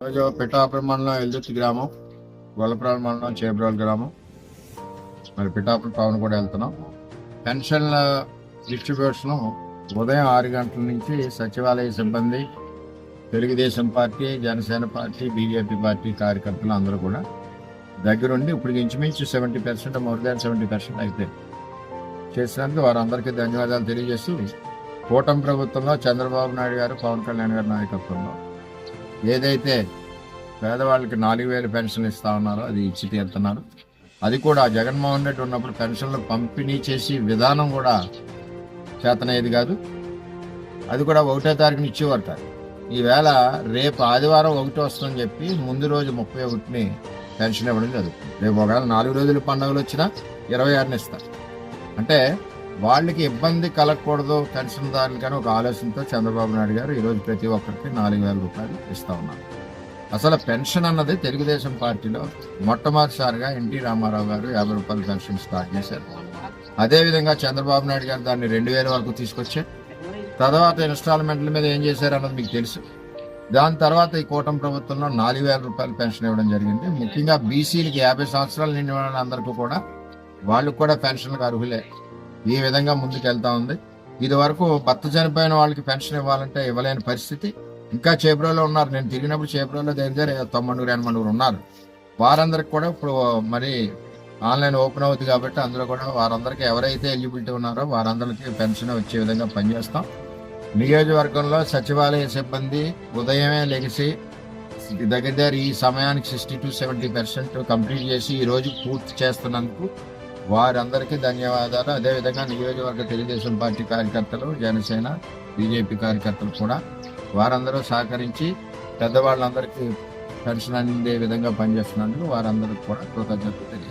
రోజు పిఠాపురం మండలం ఎల్దుర్తి గ్రామం గొల్లపురాల మండలం చేబ్రోల్ గ్రామం. మరి పిఠాపురం టౌన్ కూడా వెళ్తున్నాం. పెన్షన్ల డిస్ట్రిబ్యూషన్ ఉదయం ఆరు గంటల నుంచి సచివాలయ సిబ్బంది Telugu Desam party Janasena party BJP party కార్యకర్తలు అందరూ కూడా దగ్గరుండి ఇప్పుడు ఇంచుమించు seventy percent more than seventy percent అయితే చేసినందుకు వారందరికీ ధన్యవాదాలు తెలియజేస్తూ కూటమి ప్రభుత్వంలో చంద్రబాబు నాయుడు గారు పవన్ కళ్యాణ్ గారి నాయకత్వంలో ఏదైతే పేదవాళ్ళకి నాలుగు వేలు పెన్షన్ ఇస్తా ఉన్నారో అది ఇచ్చి తీరుతున్నారు అది కూడా జగన్మోహన్ రెడ్డి ఉన్నప్పుడు పెన్షన్లు పంపిణీ చేసి విధానం కూడా చేతనయ్యేది కాదు. అది కూడా ఒకటో తారీఖున ఇచ్చేవారట ఈవేళ రేపు ఆదివారం ఒకటి వస్తుందని చెప్పి ముందు రోజు ముప్పై ఒకటిని పెన్షన్ ఇవ్వడం జరుగుతుంది. రేపు ఒకవేళ నాలుగు రోజులు పండుగలు వచ్చినా ఇరవై ఆరుని ఇస్తారు. అంటే వాళ్ళకి ఇబ్బంది కలగకూడదు పెన్షన్దారులు కానీ ఒక ఆలోచనతో చంద్రబాబు నాయుడు గారు ఈరోజు ప్రతి ఒక్కరికి నాలుగు వేల రూపాయలు ఇస్తూ ఉన్నారు. అసలు పెన్షన్ అన్నది తెలుగుదేశం పార్టీలో మొట్టమొదటిసారిగా ఎన్టీ రామారావు గారు యాభై రూపాయల పెన్షన్ స్టార్ట్ చేశారు. అదేవిధంగా చంద్రబాబు నాయుడు గారు దాన్ని రెండు వేల వరకు తీసుకొచ్చారు. తర్వాత ఇన్స్టాల్మెంట్ల మీద ఏం చేశారు అన్నది మీకు తెలుసు. దాని తర్వాత ఈ కూటమి ప్రభుత్వంలో నాలుగు వేల రూపాయల పెన్షన్ ఇవ్వడం జరిగింది. ముఖ్యంగా బీసీలకి యాభై సంవత్సరాలు నిండిన వాళ్ళందరికీ కూడా వాళ్ళు కూడా పెన్షన్లకు అర్హులే. ఈ విధంగా ముందుకెళ్తా ఉంది. ఇది వరకు భర్త చనిపోయిన వాళ్ళకి పెన్షన్ ఇవ్వాలంటే ఇవ్వలేని పరిస్థితి. ఇంకా చేబ్రోలో ఉన్నారు. నేను తిరిగినప్పుడు చేబ్రోలో దగ్గర దగ్గర తొమ్మిదిగురు ఎనభై ఉన్నారు. వారందరికి కూడా ఇప్పుడు మరి ఆన్లైన్ ఓపెన్ అవుతుంది కాబట్టి అందులో కూడా వారందరికీ ఎవరైతే ఎలిజిబిలిటీ ఉన్నారో వారందరికీ పెన్షన్ వచ్చే విధంగా పనిచేస్తాం. నియోజకవర్గంలో సచివాలయ సిబ్బంది ఉదయమే లెగిసి దగ్గర దగ్గర ఈ సమయానికి sixty to seventy percent complete చేసి ఈ రోజు పూర్తి చేస్తున్నందుకు వారందరికీ ధన్యవాదాలు. అదేవిధంగా నియోజకవర్గ తెలుగుదేశం పార్టీ కార్యకర్తలు జనసేన బీజేపీ కార్యకర్తలు కూడా వారందరూ సహకరించి పెద్దవాళ్ళందరికీ దర్శనం అందే విధంగా పనిచేస్తున్నందుకు వారందరికీ కూడా కృతజ్ఞతలు తెలియదు